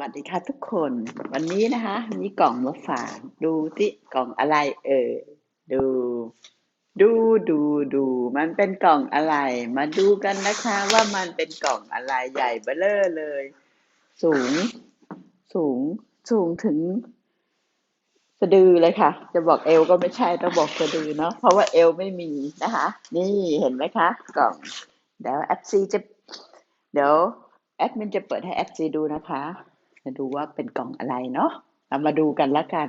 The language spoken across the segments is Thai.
วัสดีค่ะทุกคน วันนี้นะคะมีกล่องมาฝากดูที่กล่องอะไร เออดู ดูดูดู มันเป็นกล่องอะไร มาดูกันนะคะ ว่ามันเป็นกล่องอะไรใหญ่เบ้อเร่อเลย สูง สูง สูงถึงสะดือเลยค่ะ จะบอกเอวก็ไม่ใช่ต้องบอกสะดือเนาะเพราะว่าเอวไม่มีนะคะ นี่เห็นไหมคะ กล่องเดี๋ยวแอปซีจะเดี๋ยวแอดมินจะเปิดให้แอปซีดูนะคะ จะดูว่าเป็นกล่องอะไรเนาะเรามาดูกันแล้วกัน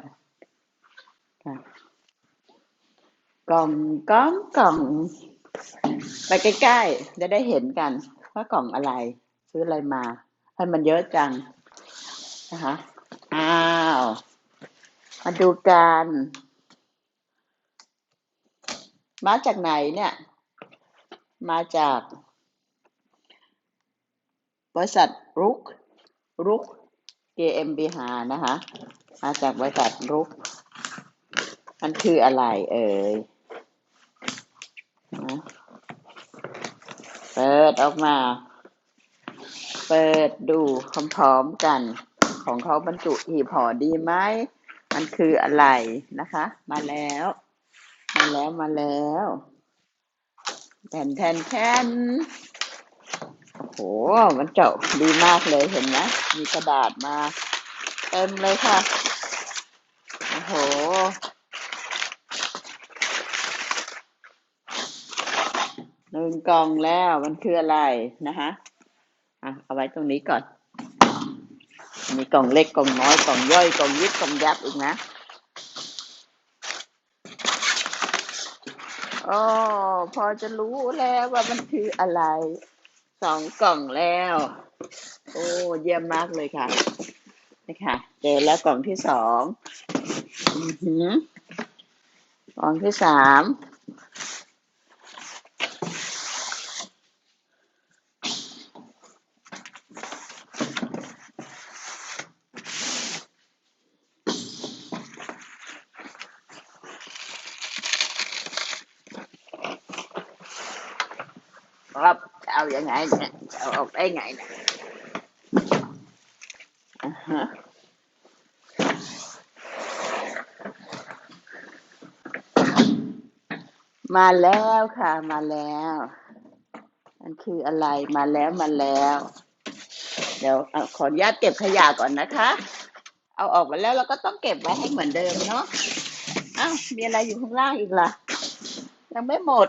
กล่องกล่องกล่องไปใกล้ๆจะได้เห็นกัน ว่ากล่องอะไร ซื้ออะไรมาให้มันเยอะจังนะคะอ้าวมาดูกันมาจากไหนเนี่ย มาจาก บริษัทรุกรุก GmbH นะคะมาจากบริษัทรุก มันคืออะไรเอ่ยเปิดออกมา เปิดดูพร้อมๆกัน ของเขาบรรจุหีบห่อดีไหม มันคืออะไรนะคะ มาแล้ว มาแล้วมาแล้วแทนแทนแทน โอ้โห มันเจาะดีมากเลยเห็นไหมมีกระดาษมาเต็มเลยค่ะ โอ้โห หนึ่งกล่องแล้วมันคืออะไรนะคะอะเอาไว้ตรงนี้ก่อน มีกล่องเล็กกล่องน้อยกล่องย่อยกล่องยิบกล่องยับอีกนะโอ้พอจะรู้แล้วว่ามันคืออะไร สองกล่องแล้ว โอ้เยี่ยมมากเลยค่ะนี่ค่ะเจอแล้วกล่องที่สองกล่องที่สามครับ เอาอยัางไงเนี่ยจะเอาออกได้ไงเนี่ยอ่าฮะมาแล้วค่ะมาแล้วมันคืออะไรมาแล้วมาแล้ว เดี๋ยวเอาขออนุญาตเก็บขยะก่อนนะคะ เอาออกมาแล้วเราก็ต้องเก็บไว้ให้เหมือนเดิมเนาะอ้าวมีอะไรอยู่ข้างล่างอีกล่ะ ยังไม่หมด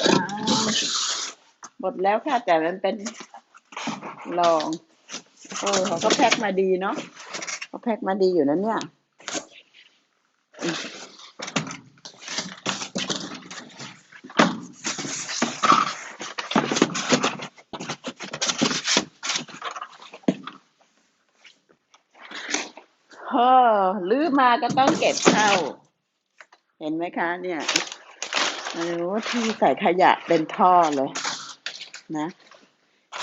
อ้าว หมดแล้วค่ะ แต่มันเป็นลองโอ้เขาก็แพ็คมาดีเนาะเขาแพ็คมาดีอยู่นะเนี่ยเฮ้อลื้อมาก็ต้องเก็บเข้า เห็นไหมคะ เนี่ยโอ้ที่ใส่ขยะเป็นท่อเลย นะ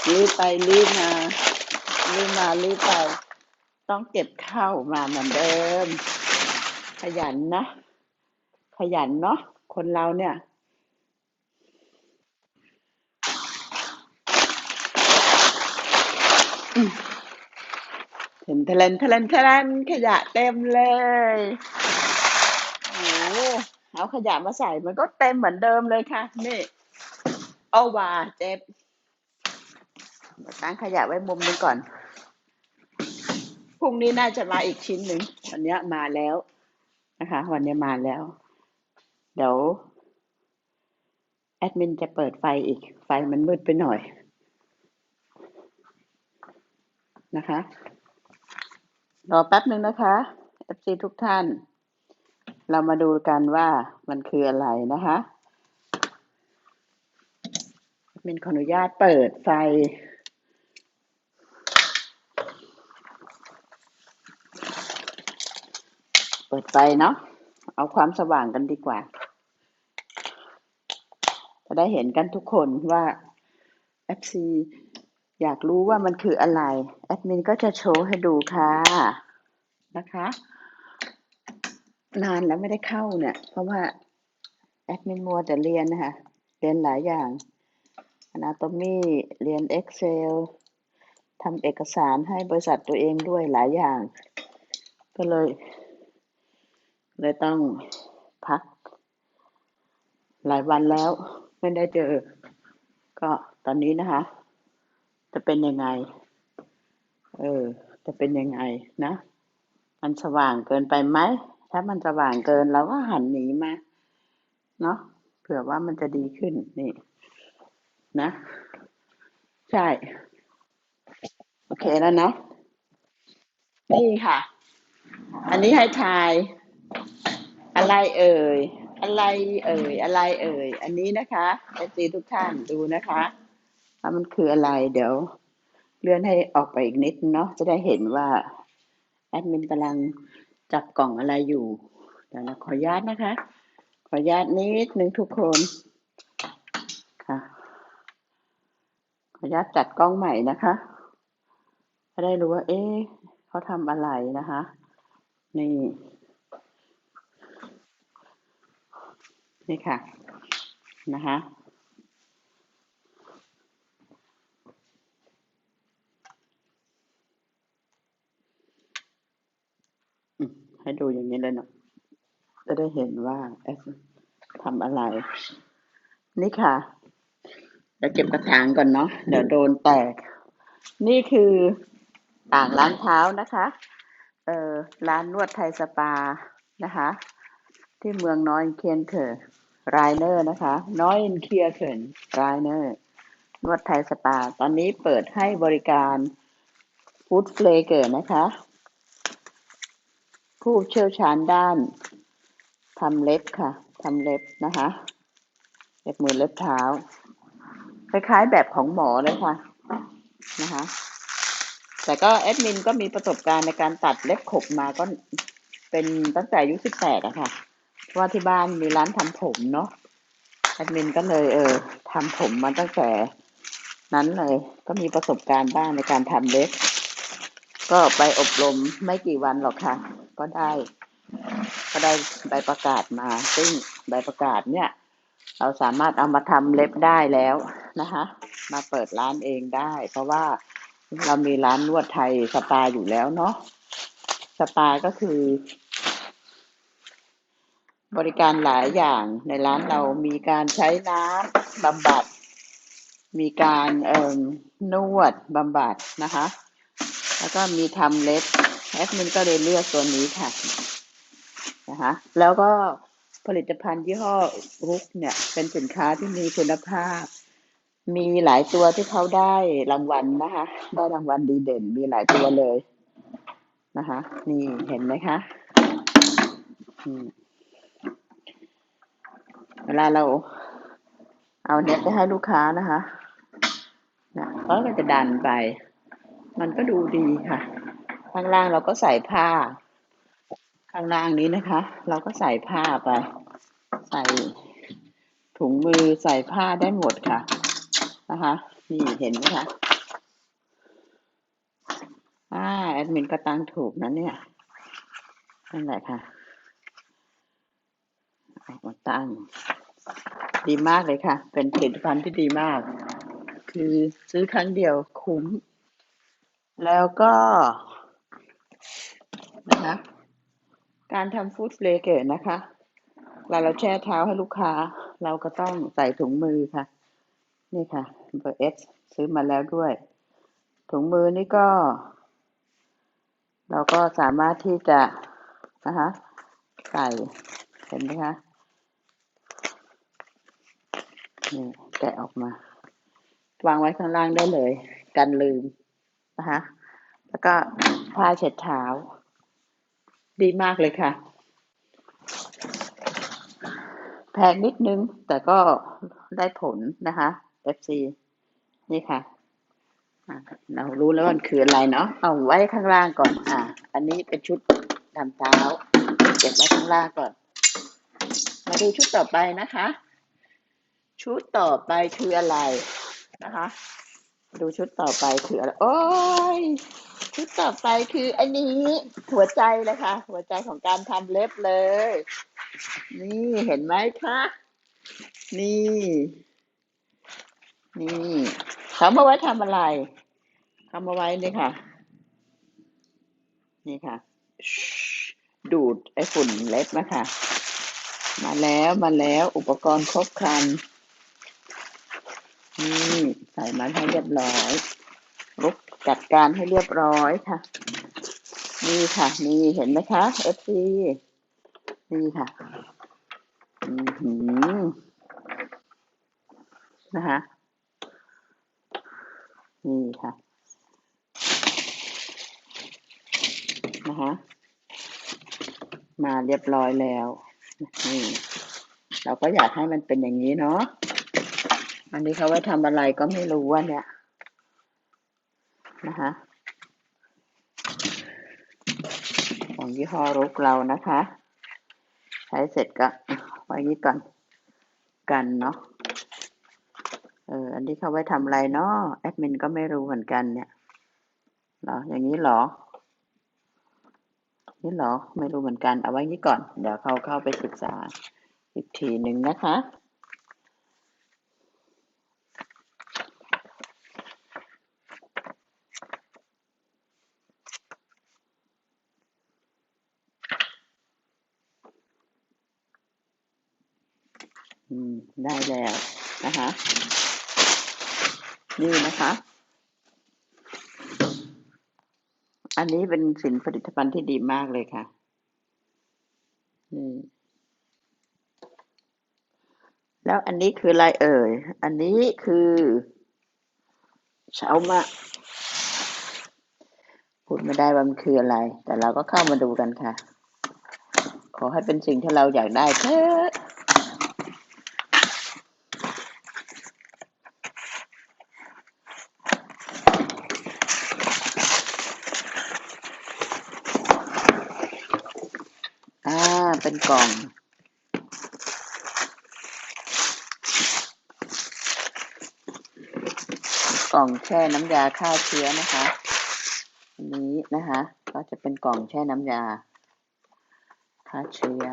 ลื้อไปลื้อมาลื้อมาลื้อไป ต้องเก็บเข้ามาเหมือนเดิม ขยันนะ ขยันเนาะคนเราเนี่ยเห็นทะเลนทะเลนทะเลนขยะเต็มเลยโอ้เอาขยะมาใส่มันก็เต็มเหมือนเดิมเลยค่ะ นี่ เอาว่าเจ็บตั้งขยะไว้มุมนึงก่อน พรุ่งนี้น่าจะมาอีกชิ้นหนึ่งวันนี้มาแล้วนะคะ วันนี้มาแล้ว เดี๋ยวแอดมินจะเปิดไฟอีก ไฟมันมืดไปหน่อยนะคะ รอแป๊บหนึ่งนะคะ FC ทุกท่าน เรามาดูกันว่ามันคืออะไรนะคะ มินขออนุญาตเปิดไฟ เปิดไฟเนาะ เอาความสว่างกันดีกว่า จะได้เห็นกันทุกคนว่า FC อยากรู้ว่ามันคืออะไร แอดมินก็จะโชว์ให้ดูค่ะ นะคะ นานแล้วไม่ได้เข้าเนี่ย เพราะว่า แอดมินมัวแต่เรียนนะคะ เรียนหลายอย่าง Anatomy เรียน Excel ทำเอกสารให้บริษัทตัวเองด้วยหลายอย่าง ก็เลย เลยต้องพัก หลายวันแล้วไม่ได้เจอ ก็ตอนนี้นะคะ จะเป็นยังไง เออ จะเป็นยังไงนะ มันสว่างเกินไปไหม ถ้ามันสว่างเกินเราก็หันหนีมา เนาะเผื่อว่ามันจะดีขึ้นนี่ นะ ใช่ โอเคแล้วเนาะนี่ค่ะ อันนี้ให้ทาย อะไรเอ่ย อะไรเอ่ย อะไรเอ่ย อันนี้นะคะเอซีทุกท่านดูนะคะว่ามันคืออะไร เดี๋ยว เลื่อนให้ออกไปอีกนิดเนาะ จะได้เห็นว่า แอดมินกำลังจับกล่องอะไรอยู่เดี๋ยวนะขออนุญาตนะคะ ขออนุญาตนิดนึงทุกคนค่ะ ขออนุ ญาตจัดกล้องใหม่นะคะจะได้รู้ว่า เอ๊ะเขาทำอะไรนะคะ นี่ นี่ค่ะ นะคะให้ดูอย่างนี้เลยเนาะจะได้เห็นว่าทำอะไร นี่ค่ะ เดี๋ยวเก็บกระถางก่อนเนาะเดี๋ยวโดนแตก นี่คืออ่างล้างเท้านะคะเอ่อร้านนวดไทยสปานะคะ ที่เมืองน้อยเคียนเถอไรเนอร์นะคะ น้อยเคียเขินไรเนอร์นวดไทยสปา ตอนนี้เปิดให้บริการฟู้ดเฟลเกอร์นะคะ ผู้เชี่ยวชาญด้านทำเล็บค่ะทำเล็บนะคะเล็บมือเล็บเท้า คล้ายๆ แบบของหมอเลยค่ะนะคะ แต่ก็แอดมินก็มีประสบการณ์ในการตัดเล็บขบมาก็เป็นตั้งแต่อายุสิบแปดอะค่ะเพราะว่าที่บ้านมีร้านทำผมเนาะแอดมินก็เลยเออทำผมมาตั้งแต่นั้นเลย ก็มีประสบการณ์บ้างในการทำเล็บ ก็ไปอบรมไม่กี่วันหรอกค่ะ ก็ได้ ก็ได้ใบประกาศมา ซึ่งใบประกาศเนี่ย เราสามารถเอามาทำเล็บได้แล้ว นะคะ มาเปิดร้านเองได้ เพราะว่าเรามีร้านนวดไทยสปาอยู่แล้วเนาะสปาก็คือ บริการหลายอย่างในร้านเรามีการใช้น้ำบำบัด มีการเอ่อนวดบำบัดนะคะ แล้วก็มีทำเล็บแอดมินก็เลยเลือกตัวนี้ค่ะนะคะแล้วก็ผลิตภัณฑ์ยี่ห้อรุกเนี่ย เป็นสินค้าที่มีคุณภาพ มีหลายตัวที่เขาได้รางวัลนะคะ ได้รางวัลดีเด่น มีหลายตัวเลยนะคะ นี่เห็นไหมคะเวลาเรา เอาเน็ตไปให้ลูกค้านะคะนะเขาก็จะดันไป มันก็ดูดีค่ะ ข้างล่างเราก็ใส่ผ้า ข้างล่างนี้นะคะ เราก็ใส่ผ้าไป ใส่ถุงมือใส่ผ้าได้หมดค่ะ นะคะนี่เห็นไหมคะอ่าแอดมินก็ตั้งถูกนะเนี่ยนั่นแหละค่ะเอามาตั้ง ดีมากเลยค่ะ เป็นผลิตภัณฑ์ที่ดีมาก คือซื้อครั้งเดียวคุ้ม แล้วก็นะคะการทำฟู้ดเฟลเกอร์นะคะเวลาเราแช่เท้าให้ลูกค้า เราก็ต้องใส่ถุงมือค่ะ นี่ค่ะเบอร์เอสซื้อมาแล้วด้วย ถุงมือนี่ก็ เราก็สามารถที่จะนะคะใส่เห็นไหมคะนี่แกะออกมา วางไว้ข้างล่างได้เลย กันลืมนะคะแล้วก็ผ้าเช็ดเท้า ดีมากเลยค่ะ แพงนิดนึงแต่ก็ได้ผลนะคะ FC นี่ค่ะ เรารู้แล้วมันคืออะไรเนาะ เอาไว้ข้างล่างก่อน อะอันนี้เป็นชุดทำเท้า เก็บไว้ข้างล่างก่อน มาดูชุดต่อไปนะคะ ชุดต่อไปคืออะไรนะคะ ดูชุดต่อไปคืออะไร โอ้ย ชุดต่อไปคืออันนี้ หัวใจเลยค่ะ หัวใจของการทำเล็บเลย นี่เห็นไหมคะ นี่ นี่เขามาไว้ทำอะไรเขามาไว้นี่ค่ะ นี่ค่ะ ดูดไอ้ฝุ่นเล็บมาค่ะมาแล้วมาแล้วอุปกรณ์ครบครันนี่ใส่มันให้เรียบร้อยรุกจัดการให้เรียบร้อยค่ะ นี่ค่ะนี่เห็นไหมคะ FC นี่ค่ะ อือหือนะคะ นี่ค่ะนะคะมาเรียบร้อยแล้วนี่เราก็อยากให้มันเป็นอย่างนี้เนาะอันนี้เขาไว้ทำอะไรก็ไม่รู้ว่าเนี่ยนะคะของยี่ห้อรุกเรานะคะ ใช้เสร็จก็ไว้นี้ก่อนกันเนาะ เออ อันนี้เขาไว้ทำอะไรเนาะแอดมินก็ไม่รู้เหมือนกันเนี่ยหรอ อย่างนี้หรอ นี่หรอ ไม่รู้เหมือนกัน เอาไว้นี้ก่อน เดี๋ยวเขาเข้าไปศึกษาอีกทีหนึ่งนะคะอืมได้แล้วนะคะ นี่นะคะ อันนี้เป็นสินผลิตภัณฑ์ที่ดีมากเลยค่ะนี่แล้วอันนี้คืออะไรเอ่ย อันนี้คือเช้ามะพูดไม่ได้ว่ามันคืออะไร แต่เราก็เข้ามาดูกันค่ะ ขอให้เป็นสิ่งที่เราอยากได้เถอะ เป็นกล่องกล่องแช่น้ำยาฆ่าเชื้อนะคะอันนี้นะคะ ก็จะเป็นกล่องแช่น้ำยาฆ่าเชื้อ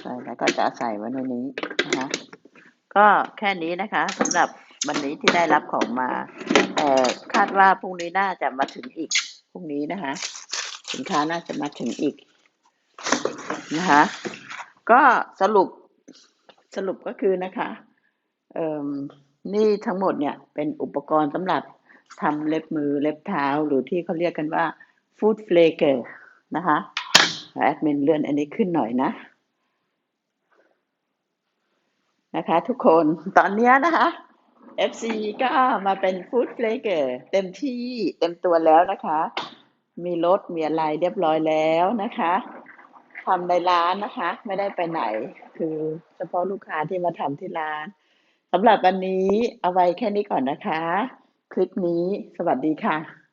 ใส่แล้วก็จะใส่ไว้ในนี้นะคะ ก็แค่นี้นะคะสำหรับวันนี้ที่ได้รับของมาแต่คาดว่าพรุ่งนี้น่าจะมาถึงอีกพรุ่งนี้นะคะ สินค้าน่าจะมาถึงอีก นะคะก็สรุปสรุปก็คือนะคะนี่ทั้งหมดเนี่ยเป็นอุปกรณ์สำหรับทำเล็บมือเล็บเท้าหรือที่เขาเรียกกันว่าฟู้ดเฟลเกอร์นะคะแอดมินเลื่อนอันนี้ขึ้นหน่อยนะนะคะทุกคนตอนนี้นะคะ FC ก็มาเป็นฟู้ดเฟลเกอร์เต็มที่เต็มตัวแล้วนะคะ มีรถมีอะไรเรียบร้อยแล้วนะคะ ทำในร้านนะคะ ไม่ได้ไปไหน คือเฉพาะลูกค้าที่มาทำที่ร้านสำหรับวันนี้เอาไว้แค่นี้ก่อนนะคะ คลิปนี้สวัสดีค่ะ